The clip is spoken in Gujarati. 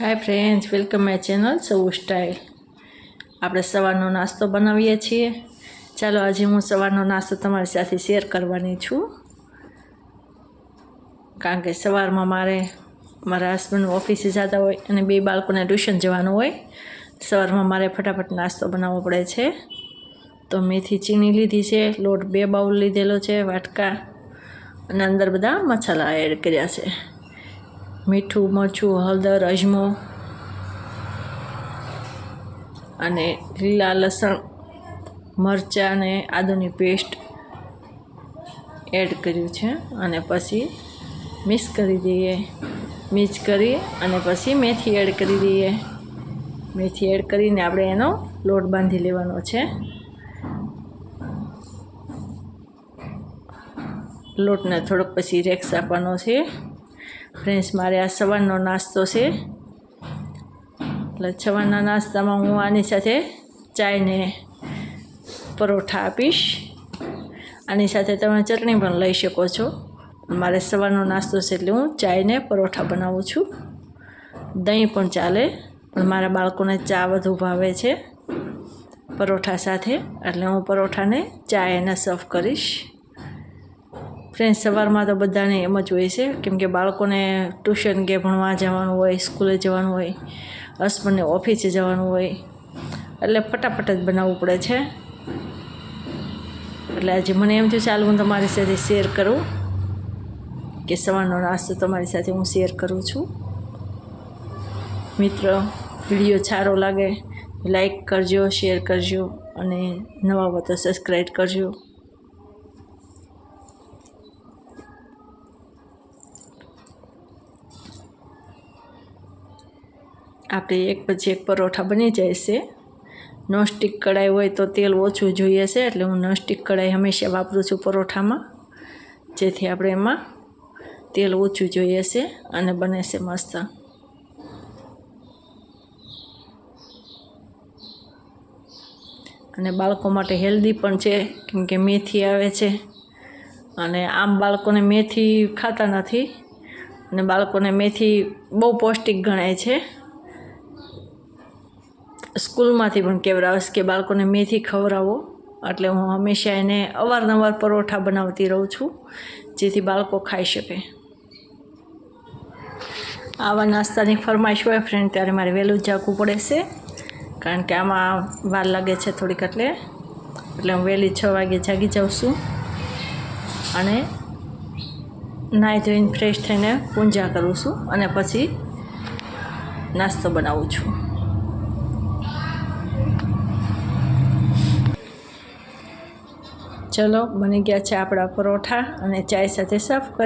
Hi friends welcome my channel સૌ સ્ટાઇલ આપણે સવારનો નાસ્તો બનાવીએ છીએ. ચાલો આજે હું સવારનો નાસ્તો તમારી સાથે શેર કરવાની છું. કારણ કે સવારમાં મારે, મારા હસબન્ડ ઓફિસે જતા હોય અને બે બાળકોને ટ્યુશન જવાનું હોય. સવારમાં મારે ફટાફટ નાસ્તો બનાવવો પડે છે. તો મેથી ચીની લીધી છે, લોટ બે બાઉલ લીધેલો છે, વાટકા અને અંદર બધા મસાલા એડ કર્યા છે. મીઠું, મરચું, હળદર, અજમો અને લીલા લસણ, મરચાં અને આદુની પેસ્ટ એડ કર્યું છે અને પછી મિક્સ કરી દઈએ. મિક્સ કરી અને પછી મેથી એડ કરી દઈએ. મેથી એડ કરીને આપણે એનો લોટ બાંધી લેવાનો છે. લોટને થોડોક પછી રેક્સ આપવાનો છે. ફ્રેન્ડ્સ, મારે આ સવારનો નાસ્તો છે. એટલે સવારના નાસ્તામાં હું આની સાથે ચાયને પરોઠા આપીશ. આની સાથે તમે ચટણી પણ લઈ શકો છો. મારે સવારનો નાસ્તો છે એટલે હું ચાયને પરોઠા બનાવું છું. દહીં પણ ચાલે, પણ મારા બાળકોને ચા વધુ ભાવે છે. પરોઠા સાથે, એટલે હું પરોઠાને ચા એને સર્વ કરીશ. ફ્રેન્ડ સવારમાં તો બધાને એમ જ હોય છે, કેમ કે બાળકોને ટ્યુશન કે ભણવા જવાનું હોય સ્કૂલે જવાનું હોય હસબન્ડને ઓફિસે જવાનું હોય, એટલે ફટાફટ જ બનાવવું પડે છે. એટલે આજે મને એમ થયું, ચાલ હું તમારી સાથે શેર કરું, કે સવારનો નાસ્તો તમારી સાથે હું શેર કરું છું. મિત્ર વીડિયો સારો લાગે લાઈક કરજો શેર કરજો, અને નવા હોય તો સબસ્ક્રાઈબ કરજો. આપણે એક પછી એક પરોઠા બની જાય છે. નોનસ્ટિક કઢાઈ હોય તો તેલ ઓછું જોઈએ છે, એટલે હું નોનસ્ટિક કઢાઈ હંમેશા વાપરું છું પરોઠામાં. જેથી આપણે એમાં તેલ ઓછું જોઈએ છે અને બને છે મસ્ત. અને બાળકો માટે હેલ્ધી પણ છે, કેમ કે મેથી આવે છે. અને આમ બાળકોને મેથી ખાતા નથી. અને બાળકોને મેથી બહુ પૌષ્ટિક ગણાય છે. સ્કૂલમાંથી પણ કેવડાવશ કે બાળકોને મેથી ખવડાવો. એટલે હું હંમેશા એને અવારનવાર પરોઠા બનાવતી રહું છું, જેથી બાળકો ખાઈ શકે. આવા નાસ્તાની ફરમાઈશ હોય ફ્રેન્ડ ત્યારે મારે વહેલું જાગવું પડે છે, કારણ કે આમાં વાર લાગે છે થોડીક એટલે. એટલે હું વહેલી છ વાગે જાગી જાઉં છું અને નાહી ધોઈને ફ્રેશ થઈને પૂજા કરું છું અને પછી નાસ્તો બનાવું છું. ચલો બની ગયા છે આપણા પરોઠા અને ચાય સાથે સર્વ કરી